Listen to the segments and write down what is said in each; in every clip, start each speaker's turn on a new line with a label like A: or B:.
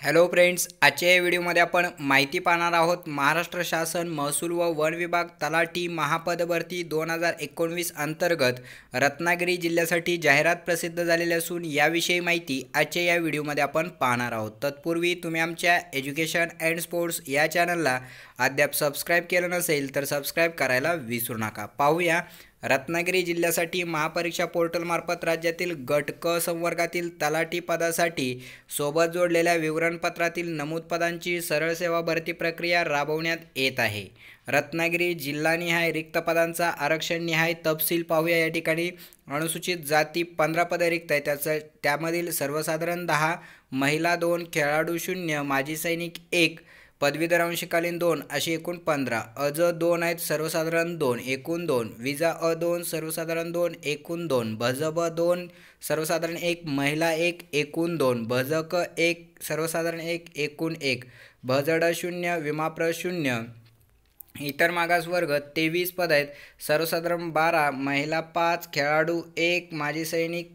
A: Hello friends आजच्या या व्हिडिओमध्ये आपण माहिती पाहणार आहोत महाराष्ट्र शासन महसूल व वन विभाग तलाठी महापद भरती दोन हजार एकोणवीस अंतर्गत रत्नागिरी जिल्ह्यासाठी जाहिरात प्रसिद्ध झालेली असून याविषयी माहिती आजच्या या व्हिडिओमध्ये आपण पाहणार आहोत. तत्पूर्वी तुम्ही आमच्या एज्युकेशन अँड स्पोर्ट्स या चॅनलला अद्याप सबस्क्राईब केलं नसेल तर सबस्क्राईब करायला विसरू नका. पाहूया रत्नागिरी जिल्ह्यासाठी महापरीक्षा पोर्टलमार्फत राज्यातील गट क संवर्गातील तलाठी पदासाठी सोबत जोडलेल्या विवरणपत्रातील नमूद पदांची सरळ सेवा भरती प्रक्रिया राबवण्यात येत आहे. रत्नागिरी जिल्हानिहाय रिक्त पदांचा आरक्षणनिहाय तपशील पाहूया या ठिकाणी. अनुसूचित जाती पंधरा पदे रिक्त आहे त्याचं त्यामधील सर्वसाधारण दहा महिला दोन खेळाडू शून्य माजी सैनिक एक पदवीधर अंशकालीन दोन असे एकूण पंधरा. अज दोन आहेत सर्वसाधारण दोन एकूण दोन. विजा अ दोन सर्वसाधारण दोन एकूण दोन. भजब दोन सर्वसाधारण एक. महिला एक एकूण दोन. भजक एक सर्वसाधारण एक एकूण एक. भजड शून्य विमाप्र शून्य. इतर मागासवर्ग तेवीस पद आहेत. सर्वसाधारण बारा महिला पाच खेळाडू एक माजी सैनिक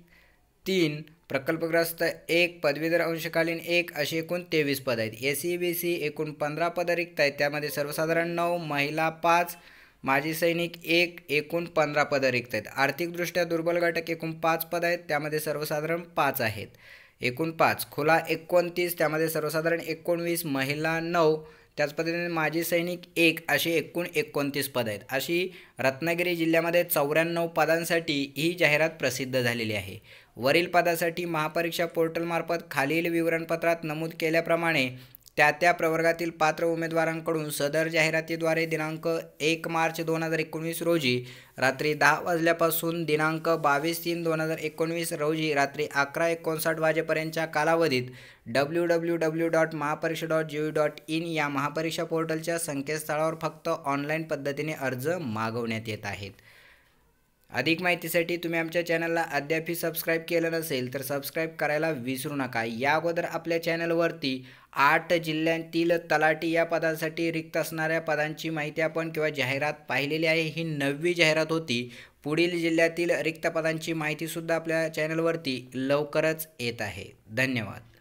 A: तीन प्रकल्पग्रस्त एक पदवीधर अंशकालीन एक असे एकूण तेवीस पद आहेत. ए सी बी सी एकूण पंधरा पदं रिक्त आहेत. त्यामध्ये सर्वसाधारण नऊ महिला पाच माजी सैनिक एक एकूण पंधरा पदं रिक्त आहेत. आर्थिकदृष्ट्या दुर्बल घटक एकूण पाच पद आहेत. त्यामध्ये सर्वसाधारण पाच आहेत. एकूण पाच. खुला एकोणतीस. त्यामध्ये सर्वसाधारण एकोणवीस महिला नऊ. त्याच पद्धतीने माजी सैनिक एक असे एकूण एकोणतीस पद आहेत. अशी रत्नागिरी जिल्ह्यामध्ये चौऱ्याण्णव पदांसाठी ही जाहिरात प्रसिद्ध झालेली आहे. वरील पदासाठी महापरीक्षा पोर्टलमार्फत खालील विवरणपत्रात नमूद केल्याप्रमाणे त्या त्या प्रवर्गातील पात्र उमेदवारांकडून सदर जाहिरातीद्वारे दिनांक एक मार्च दोन हजार एकोणवीस रोजी रात्री दहा वाजल्यापासून दिनांक बावीस तीन दोन हजार एकोणवीस रोजी रात्री अकरा एकोणसाठ वाजेपर्यंतच्या कालावधीत W W W dot Mahapariksha dot G dot in या महापरीक्षा पोर्टलच्या संकेतस्थळावर फक्त ऑनलाईन पद्धतीने अर्ज मागवण्यात येत आहेत. अधिक माहितीसाठी तुम्ही आमच्या चॅनलला अद्यापही सबस्क्राईब केलं नसेल तर सबस्क्राईब करायला विसरू नका. या अगोदर आपल्या चॅनलवरती आठ जिल्ह्यांतील तलाठी या पदासाठी रिक्त असणाऱ्या पदांची माहिती आपण किंवा जाहिरात पाहिलेली आहे. ही नववी जाहिरात होती. पुढील जिल्ह्यातील रिक्त पदांची माहितीसुद्धा आपल्या चॅनलवरती लवकरच येत आहे. धन्यवाद.